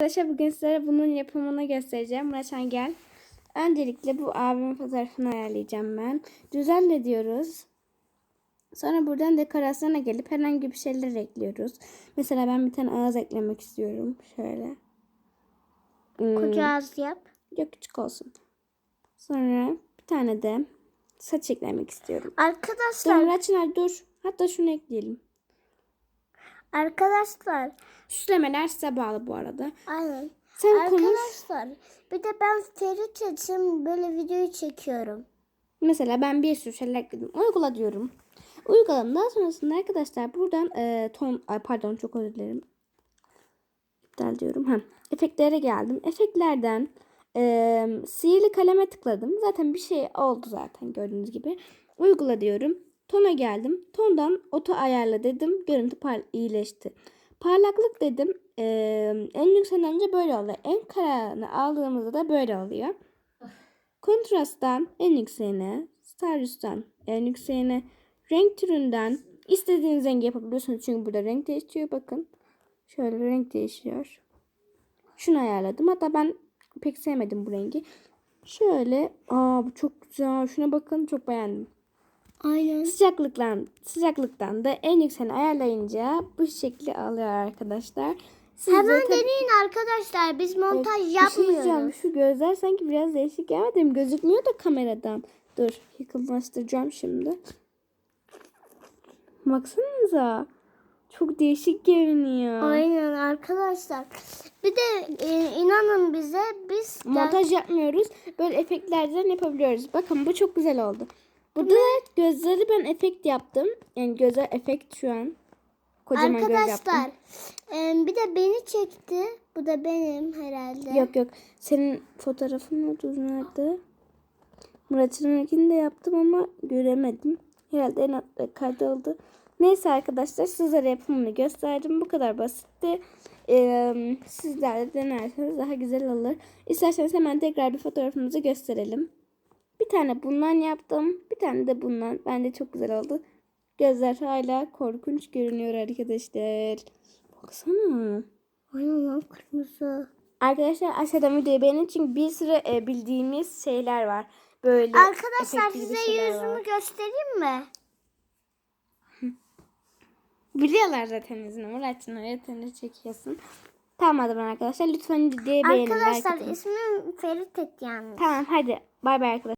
Arkadaşlar bugün sizlere bunun yapımını göstereceğim. Muratcan gel. Öncelikle bu abimin fotoğrafını ayarlayacağım ben. Düzenle diyoruz. Sonra buradan dekorasyona gelip herhangi bir şeyler ekliyoruz. Mesela ben bir tane ağız eklemek istiyorum. Şöyle. Hmm, Koca ağız yap. Yok küçük olsun. Sonra bir tane de saç eklemek istiyorum. Arkadaşlar, Sonra Muratcan dur. Hatta şunu ekleyelim. Arkadaşlar. Süslemeler size bağlı bu arada. Aynen. Sen konuş. Arkadaşlar bir de ben Ferit için böyle videoyu çekiyorum. Mesela ben bir sürü şeyler ekledim. Uygula diyorum. Uyguladım. Daha sonrasında arkadaşlar buradan e, ton ay pardon çok özür dilerim. İptal diyorum. Ha. Efektlere geldim. Efektlerden e, sihirli kaleme tıkladım. Zaten bir şey oldu zaten gördüğünüz gibi. Uygula diyorum. Tona geldim. Tondan oto ayarla dedim. Görüntü par iyileşti. Parlaklık dedim. E, en yükselince böyle oluyor. En kararını aldığımızda da böyle oluyor. Kontrasttan en yükseğine, Starius'tan en yükseğine, renk türünden istediğiniz rengi yapabiliyorsunuz. Çünkü burada renk değişiyor. Bakın. Şöyle renk değişiyor. Şunu ayarladım. Hatta ben pek sevmedim bu rengi. Şöyle. Aa bu çok güzel. Şuna bakın. Çok beğendim. Aynen. Sıcaklıktan, sıcaklıktan da en yükseğini ayarlayınca bu şekli alıyor arkadaşlar. Siz Hemen tabii- deneyin arkadaşlar. Biz montaj bir şey yapmıyoruz. Şu gözler sanki biraz değişik gelmedi mi? Gözükmüyor da kameradan. Dur yakınlaştıracağım şimdi. Baksanıza. Çok değişik görünüyor. Aynen arkadaşlar. Bir de e, inanın bize biz Montaj yapmıyoruz. Böyle efektlerden yapabiliyoruz. Bakın bu çok güzel oldu. Burada da gözleri ben efekt yaptım. Yani göze efekt şu an. Kocaman göz yaptım. arkadaşlar e, bir de beni çekti. Bu da benim herhalde. Yok yok. Senin fotoğrafın dur nerede? Murat'ınkini de yaptım ama göremedim. Herhalde en altta kaydoldu. Neyse arkadaşlar sizlere yapımını gösterdim. Bu kadar basitti. Ee, sizler de denerseniz daha güzel olur. İsterseniz hemen tekrar bir fotoğrafımızı gösterelim. Bir tane bundan yaptım. Bir tane de bundan. Bence çok güzel oldu. Gözler hala korkunç görünüyor arkadaşlar. Baksana. Aynen lan kırmızı. Arkadaşlar aşağıdan videoyu beğenin çünkü bir sürü e, bildiğimiz şeyler var. Böyle Arkadaşlar size yüzümü var. göstereyim mi? Biliyorlar zaten yüzünü. Oraya tane çekiyorsun. Tamam hadi ben arkadaşlar. Lütfen videoyu beğenin. like Arkadaşlar atın. ismim Ferit et yani. Tamam hadi. Bay bay arkadaşlar.